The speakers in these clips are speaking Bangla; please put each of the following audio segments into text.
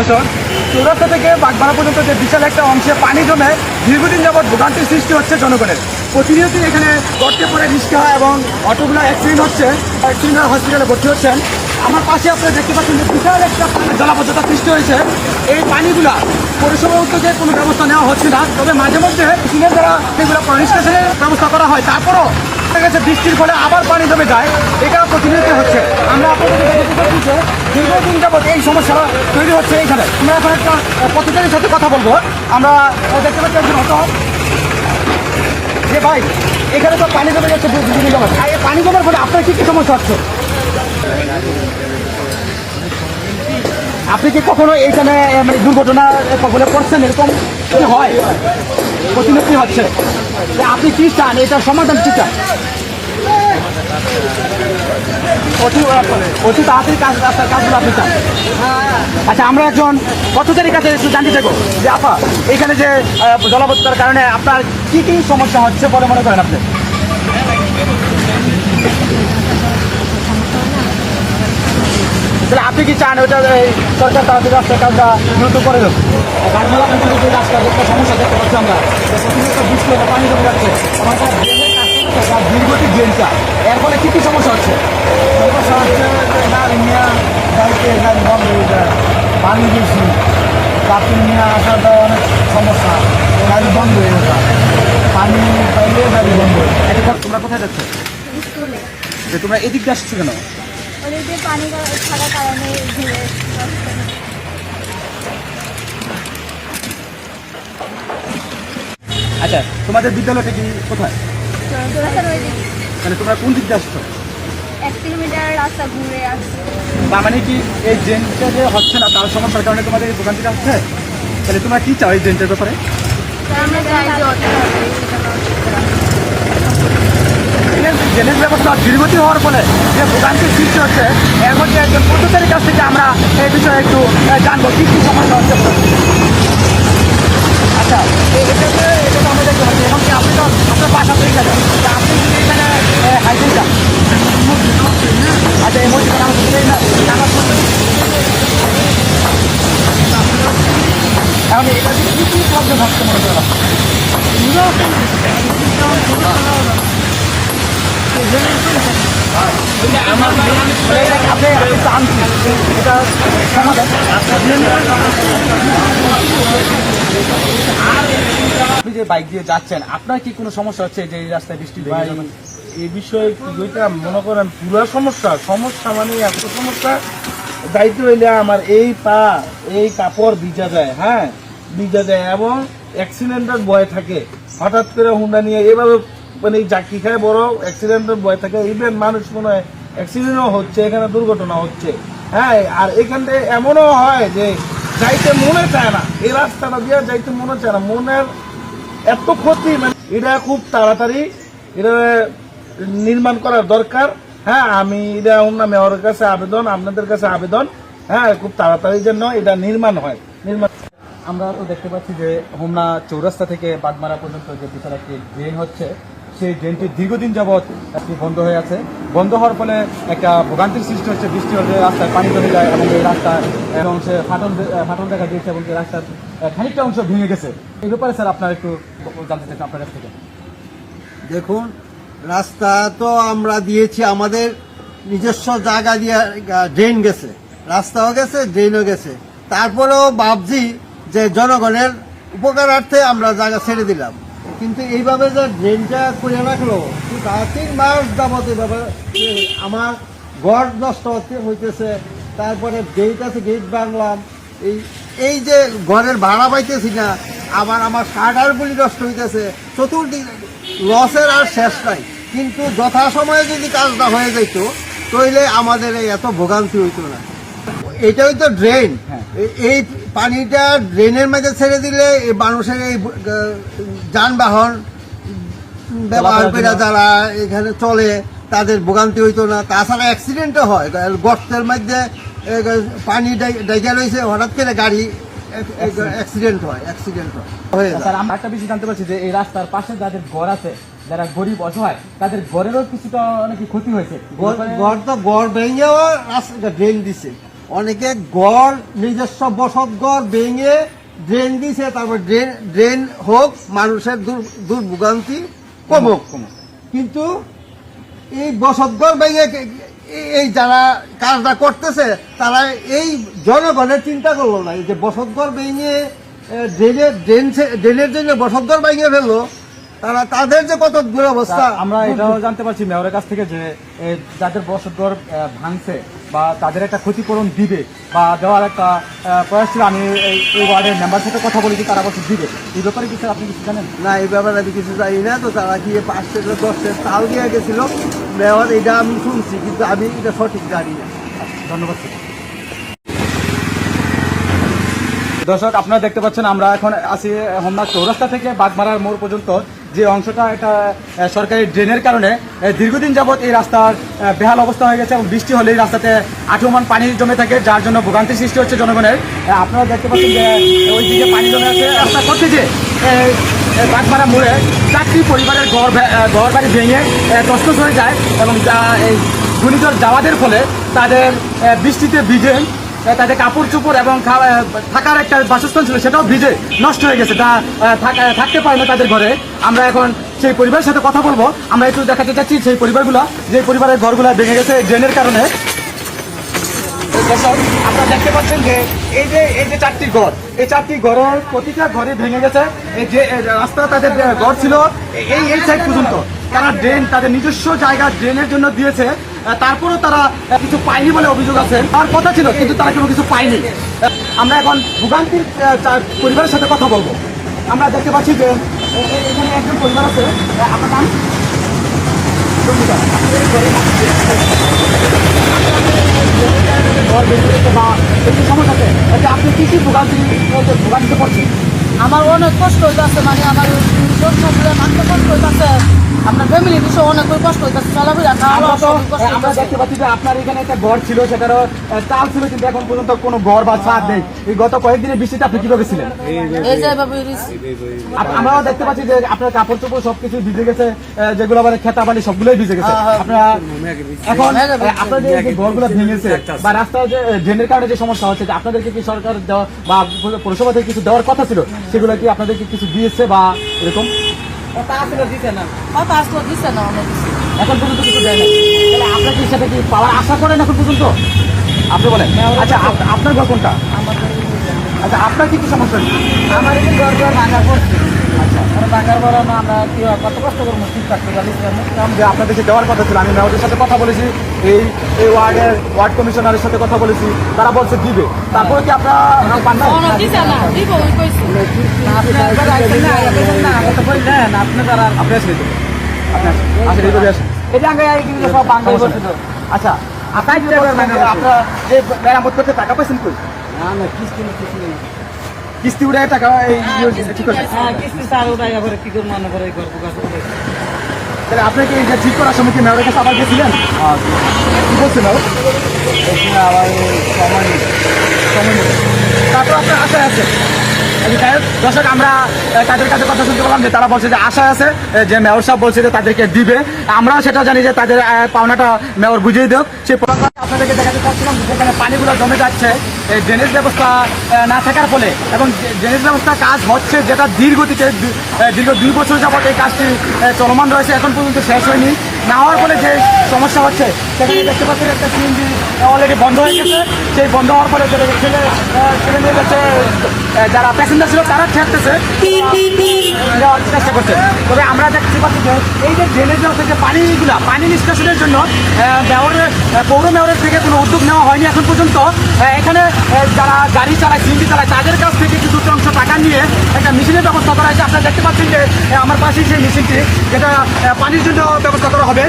দর্শক চৌরাস্তা থেকে বাগবাড়া পর্যন্ত যে বিশাল একটা অংশে পানি জমে দীর্ঘদিন যাবৎ ভোগান্তির সৃষ্টি হচ্ছে জনগণের। প্রতিনিয়তই এখানে গর্তে পড়ে রিক্সা এবং অটোগুলো অ্যাক্সিডেন্ট হচ্ছে। অ্যাক্সিডেন্ট হসপিটালে ভর্তি হচ্ছেন। আমার পাশে আপনারা দেখতে পাচ্ছেন যে বিশাল একটা জলাবদ্ধতা সৃষ্টি হয়েছে। এই পানিগুলা পরিষেবা উদ্যোগে কোনো ব্যবস্থা নেওয়া হচ্ছে না। তবে মাঝে মধ্যে চীনের দ্বারা সেগুলো নিষ্কাশনের ব্যবস্থা করা হয়। তারপরও গেছে বৃষ্টির ফলে আবার পানি জমে যায় এটা প্রতিনিয়ত হচ্ছে আমরা দীর্ঘদিন যাবৎ এই সমস্যা তৈরি হচ্ছে এইখানে আমরা এখন একটা পথচারীর সাথে কথা বলব আমরা দেখতে পাচ্ছি একজন হত যে ভাই এখানে তো পানি জমে যাচ্ছে পানি জমার ফলে আপনার কি কি সমস্যা হচ্ছে আপনি কি কখনো এইখানে মানে দুর্ঘটনা কখনো পড়ছেন? এরকম কি হয়? প্রতিনিয়তই হচ্ছে? আপনি কি চান? এটার সমাধান কি চান? তাড়াতাড়ি কাজ আপনি চান। আচ্ছা আমরা একজন পথচারীর কাছে একটু জানতে চাইব। যে আপা এখানে যে জলাবদ্ধতার কারণে আপনার কি কি সমস্যা হচ্ছে বলে মনে করেন আপনি? তাহলে আপনি কি চান ওইটা সরকার তাড়াতাড়ি রাস্তার কাজটা দ্রুত করে দেব? গাছগুলো আপনি যে রাস্তা একটা সমস্যা দেখতে পাচ্ছি আমরা। যে প্রতিনিয়ত বৃষ্টি হলে পানি জমে যাচ্ছে। আমার কাছে ড্রেনের কাজটা হচ্ছে, যার দীর্ঘটি ড্রেনটা এর ফলে কি কি সমস্যা হচ্ছে? সমস্যা হচ্ছে গাড়ি নিয়ে গাড়িতে গাড়ি বন্ধ হয়ে যায় পানি বেশি কাপড় নিয়ে আসাটা অনেক সমস্যা। গাড়ি বন্ধ হয়ে যায় পানি পাইলে গাড়ি বন্ধ হয়ে যায়। তোমরা কোথায় যাচ্ছে? তোমরা এদিক দিয়ে আসছো কেন? পানি ছাড়ার কারণে ঘুরে আচ্ছা তোমাদের বিদ্যালয়টা কি কোথায়? মানে তোমরা কোন দিক দিয়ে আসছো? এক কিলোমিটার রাস্তা ঘুরে আসছে। তার মানে কি এই ড্রেনটা যে হচ্ছে না তার সমস্যার কারণে তোমাদের এই দোকান থেকে হচ্ছে তাহলে তোমরা কি চাও এই ড্রেনটার ব্যাপারে? ড্রেনেজ ব্যবস্থা ধীরগতি হওয়ার ফলে যে ভোগান্তির সৃষ্টি হচ্ছে এর মধ্যে একজন পথচারীর কাছ থেকে আমরা এই বিষয়ে একটু জানব। কি কি সমস্যা হচ্ছে আচ্ছা এটাতে এটা তো আমরা দেখতে পাচ্ছি এখন কি আপনি তো আপনার আপনি যদি এখানে হাইতে যান। আচ্ছা এটা কি? কি? প্রবলেম হচ্ছে আপনি? যে বাইক দিয়ে যাচ্ছেন আপনার কি কোনো সমস্যা হচ্ছে যে এই রাস্তায় বৃষ্টি? এই বিষয়ে কি ওইটা মনে করেন পুরো সমস্যা সমস্যা মানে এত সমস্যা দায়িত্ব হইলে আমার এই পা এই কাপড় ভিজা যায় হ্যাঁ ভিজা যায় এবং অ্যাক্সিডেন্টের ভয় থাকে হঠাৎ করে হুন্ডা নিয়ে এভাবে মানে এই জাকি খায় বড় অ্যাক্সিডেন্টের ভয় থাকে ইভেন মানুষ মনে হয় অ্যাক্সিডেন্টও হচ্ছে, এখানে দুর্ঘটনা হচ্ছে। হ্যাঁ আর এখান এমনও হয় যে যাইতে মনে চায় না, এই রাস্তাটা দিয়ে যাইতে মনে চায় না। মনের এত ক্ষতি মানে এটা খুব তাড়াতাড়ি, এটা নির্মাণ করার দরকার। হ্যাঁ আমি এটা না মেয়রের কাছে আবেদন, আপনাদের কাছে আবেদন। হ্যাঁ খুব তাড়াতাড়ি যেন এটা নির্মাণ হয়। নির্মাণ আমরা তো দেখতে পাচ্ছি যে হোমনা চৌরাস্তা থেকে বাগমারা পর্যন্ত যে বিশাল একটি ড্রেন হচ্ছে সেই ড্রেনটি দীর্ঘদিন যাবৎ একটি বন্ধ হয়ে আছে। বন্ধ হওয়ার ফলে একটা ভোগান্তির সৃষ্টি হচ্ছে, বৃষ্টি হলে রাস্তায় পানি জমে যায় এবং এই রাস্তার অংশে ফাটল ফাটল দেখা দিয়েছে এবং এই রাস্তার খানিকটা অংশ ভেঙে গেছে। এই ব্যাপারে স্যার আপনার একটু জানতে চাইছেন আপনার কাছ থেকে। দেখুন, রাস্তা তো আমরা দিয়েছি, আমাদের নিজস্ব জায়গা দিয়ে ড্রেন গেছে। রাস্তাও গেছে, ড্রেনও গেছে। তারপরেও ভাবছি যে জনগণের উপকারার্থে আমরা জায়গা ছেড়ে দিলাম। কিন্তু এইভাবে যে ড্রেনটা করে রাখল তা- তিন মাস যাবত এইভাবে আমার ঘর নষ্ট হতে হইতেছে। তারপরে গেট আছে গেট বাংলাম এই এই যে ঘরের ভাড়া পাইতেছি না আবার আমার কাটার গুলি নষ্ট হইতেছে। চতুর্দিক লসের আর শেষ নাই। কিন্তু যথাসময়ে যদি কাজটা হয়ে যেত তাইলে আমাদের এই এত ভোগান্তি হইতো না। এটা হইতো ড্রেন হ্যাঁ। এই পানিটা ড্রেনের মধ্যে ছেড়ে দিলে এই মানুষের এই যানবাহন ব্যবহার করে যারা এখানে চলে তাদের ভোগান্তি হইতো না। তাছাড়া অ্যাক্সিডেন্টও হয়। গর্তের মধ্যে পানি ডাইকা রয়েছে হঠাৎ করে গাড়ি অ্যাক্সিডেন্ট হয় অ্যাক্সিডেন্ট হয়। স্যার আমরা একটা বিষয় জানতে পারছি যে এই রাস্তার পাশে যাদের ঘর আছে যারা গরিব অসহায় তাদের ঘরেরও কিছুটা নাকি ক্ষতি হয়েছে? গড়- গড় তো ভেঙেও রাস্তা ড্রেন দিছে। অনেকে গড় নিজস্ব বসত গড় ভেঙে ড্রেন দিছে তারপর ড্রেন ড্রেন হোক মানুষের দুর- দুর্ভোগান্তি কমুক। কিন্তু এই বসতঘর ভেঙে এই- যারা কাজটা করতেছে তারা এই জনগণের চিন্তা করল না যে বসতঘর ভেঙে এ, ড্রেনের ড্রেন ড্রেনের জন্য বসতঘর ভেঙে ফেলল তারা তাদের যে কত দুরবস্থা। আমরা এটাও জানতে পারছি মেয়রের কাছ থেকে যে যাদের বসতঘর আহ, ভাঙছে বা তাদের একটা ক্ষতিপূরণ দিবে বা দেওয়ার একটা প্রয়াস ছিল আমি এই ওয়ার্ডের মেম্বার সাথে কথা বলেছি তারা বলছে দিবে। এই ব্যাপারে কিছু আপনি কিছু জানেন? না এই ব্যাপারে আমি কিছু জানি না তো তারা গিয়ে পাঁচ থেকে দশ থেকে তাল দিয়ে গেছিল। মেয়র এটা আমি শুনছি কিন্তু আমি এটা সঠিক জানি না। ধন্যবাদ স্যার। দর্শক আপনারা দেখতে পাচ্ছেন আমরা এখন আছি হোমনাথ চৌরাস্তা থেকে বাগমারার মোড় পর্যন্ত। যে অংশটা এটা সরকারি ড্রেনের কারণে দীর্ঘদিন যাবৎ এই রাস্তার বেহাল অবস্থা হয়ে গেছে এবং বৃষ্টি হলে এই রাস্তাতে আঠমান পানি জমে থাকে, যার জন্য ভোগান্তি সৃষ্টি হচ্ছে জনগণের। আপনারা দেখতে পাচ্ছেন যে ওই দিকে পানি জমে আছে। রাস্তা করতে যে বাগমারা মোড়ে চারটি পরিবারের ঘর ঘর বাড়ি ভেঙে তস্তস হয়ে যায় এবং এই ঘূর্ণিঝড় যাওয়াদের ফলে তাদের বৃষ্টিতে ভিজে তাদের কাপড় চোপড় এবং থাকার একটা বাসস্থান ছিল, সেটাও ভিজে নষ্ট হয়ে গেছে। তা থাক- থাকতে পারে না তাদের ঘরে। আমরা এখন সেই পরিবারের সাথে কথা বলব। আমরা একটু দেখাতে চাচ্ছি সেই পরিবারগুলো, যে পরিবারের ঘরগুলো ভেঙে গেছে ড্রেনের কারণে। দর্শক, দেখতে যে এই যে এই যে চারটি ঘর এই চারটি প্রতিটা ঘরে ভেঙে গেছে। যে তাদের ঘর ছিল এই এই তারা ড্রেন তাদের নিজস্ব জায়গা ড্রেনের জন্য দিয়েছে। তারপরেও তারা কিছু পায়নি বলে অভিযোগ আছে। তার কথা ছিল কিন্তু তারা কোনো কিছু পায়নি। আমরা এখন ভোগান্তির পরিবারের সাথে কথা বলব। আমরা দেখতে পাচ্ছি যে এখানে একজন পরিবার আছে। আপনার নাম চন্দ্রিকা। আপনাদের ঘরে ঘর ভেঙে গেছে বা আপনি কি কি ভোগান্তি ভোগান্তিতে পড়ছেন আমার অনেক কষ্ট হইতেছে মানে আমার মানতে কষ্ট হইতেছে। আপনার ফ্যামিলি বিষয় অনেক কষ্ট হইতেছে চলাফেরা আমরা। দেখতে পাচ্ছি যে আপনার এখানে একটা ঘর ছিল সেটারও চাল ছিল কিন্তু এখন পর্যন্ত কোনো ঘর বা ছাদ নেই। এই গত কয়েকদিনের বৃষ্টিতে আপনি কীভাবে ছিলেন? আমরাও দেখতে পাচ্ছি যে আপনার কাপড় চোপড় সবকিছু ভিজে গেছে যেগুলো আবার খেতা বালি সবগুলোই ভিজে গেছে। আপনারা এখন আহ, আপনাদের যে ঘরগুলো ভেঙেছে বা রাস্তায় যে ড্রেনের কারণে যে সমস্যা হচ্ছে যে আপনাদেরকে কি সরকার দেওয়া বা পৌরসভা থেকে কিছু দেওয়ার কথা ছিল সেগুলো কি আপনাদেরকে কিছু দিয়েছে বা এরকম? আসলে দিছে না? অনেক কিছু। এখন পর্যন্ত কিছু দেয় না তাহলে আপনার কি সেটা কি পাওয়ার আশা করেন এখন পর্যন্ত? আপনি বলেন। আচ্ছা আপনার ঘর কোনটা? আচ্ছা আপনার কি কি সমস্যা আমার এই ঘর ঘর ভাঙা পড়ছে আচ্ছা। ভাঙার বড় আমরা কি কত কষ্ট করব ঠিক থাকতে পারি কারণ যে আপনাদেরকে দেওয়ার কথা ছিল আমি মেয়রের সাথে কথা বলেছি এই এই ওয়ার্ডের ওয়ার্ড কমিশনারের সাথে কথা বলেছি তারা বলছে দিবে। তারপরে কি আপনারা পান না? অনেক দিছে না দিব ওই কইছি আপনি এটা তারা আপনি আসেন। আসেন এইভাবে আসেন। এই জায়গায় এই কিন্তু সব বাঙালি বসে তো। আচ্ছা আপনার যে আপনারা যে মেরামত করতে টাকা পাইছেন কই? না না কিস্তি কিস্তি নেই কিস্তি উঠে টাকা এই ইয়ে ঠিক আছে। হ্যাঁ কিস্তি স্যার ওটাই আবার কি করে মনে করে ঘর তাহলে আপনি এটা ঠিক করার সময় কি মেয়রের কাছে আবার গেছিলেন কি বলছেন আবার সময় নেই। সময় নেই। তারপর আপনার আশায় আছে দর্শক, আমরা তাদের কাছে কথা শুনতে পেলাম যে তারা বলছে যে আশা আছে যে মেয়র সাহেব বলছে যে তাদেরকে দিবে। আমরাও সেটা জানি যে তাদের পাওনাটা মেয়র বুঝিয়ে দেব সেই আপনাদেরকে দেখাতে চাচ্ছিলাম, যেখানে পানিগুলো জমে যাচ্ছে ড্রেনেজ ব্যবস্থা না থাকার ফলে। এবং ড্রেনেজ ব্যবস্থা কাজ হচ্ছে যেটা দীর্ঘতিতে দীর্ঘ দুই বছর যাবত এই কাজটি চলমান রয়েছে, এখন পর্যন্ত শেষ হয়নি। না হওয়ার ফলে যে সমস্যা হচ্ছে, সেখানে দেখতে পাচ্ছেন একটা সিএনজি অলরেডি বন্ধ হয়ে গেছে। সেই বন্ধ হওয়ার ফলে যেটা ছেলে ছেলে মেয়ে যারা প্যাসেঞ্জার ছিল, তারা ঠেকতেছে যাওয়ার চেষ্টা করছে। তবে আমরা দেখতে পাচ্ছি যে এই যে ড্রেনেজ থেকে পানিগুলো, পানি নিষ্কাশনের জন্য মেয়রের পৌর মেয়রের থেকে কোনো উদ্যোগ নেওয়া হয়নি এখন পর্যন্ত। এখানে যারা গাড়ি চালায়, সিএনজি চালায়, তাদের কাছ থেকে কিছু অংশ টাকা নিয়ে একটা মেশিনের ব্যবস্থা করা হয়েছে। আপনারা দেখতে পাচ্ছেন যে আমার পাশেই সেই মেশিনটি, যেটা পানির জন্য ব্যবস্থা করা হবে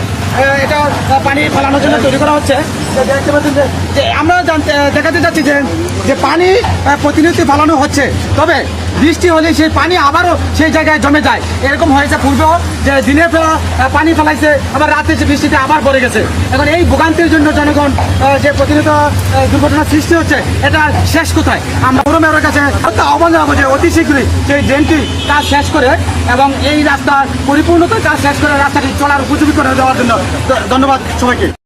এটা পানি ফেলানোর জন্য তৈরি করা হচ্ছে। দেখতে পাচ্ছেন যে- আমরা জানতে দেখাতে চাচ্ছি যে যে পানি প্রতিনিয়ত ফেলানো হচ্ছে। তবে বৃষ্টি হলে সেই পানি আবারও সেই জায়গায় জমে যায়। এরকম হয়েছে পূর্বেও যে দিনে ফেলা পানি ফেলাইছে আবার রাতে যে বৃষ্টিতে আবার পড়ে গেছে। এখন এই ভোগান্তির জন্য জনগণ যে প্রতিনিয়ত আহ, দুর্ঘটনার সৃষ্টি হচ্ছে এটা শেষ কোথায়? আমরা পুরো মেয়রের কাছে আহ্বান জানাব যে অতি শীঘ্রই সেই ড্রেনটি কাজ শেষ করে এবং এই রাস্তার পরিপূর্ণতা কাজ শেষ করে রাস্তাটি চলার উপযোগী করে দেওয়ার জন্য ধন্যবাদ সবাইকে।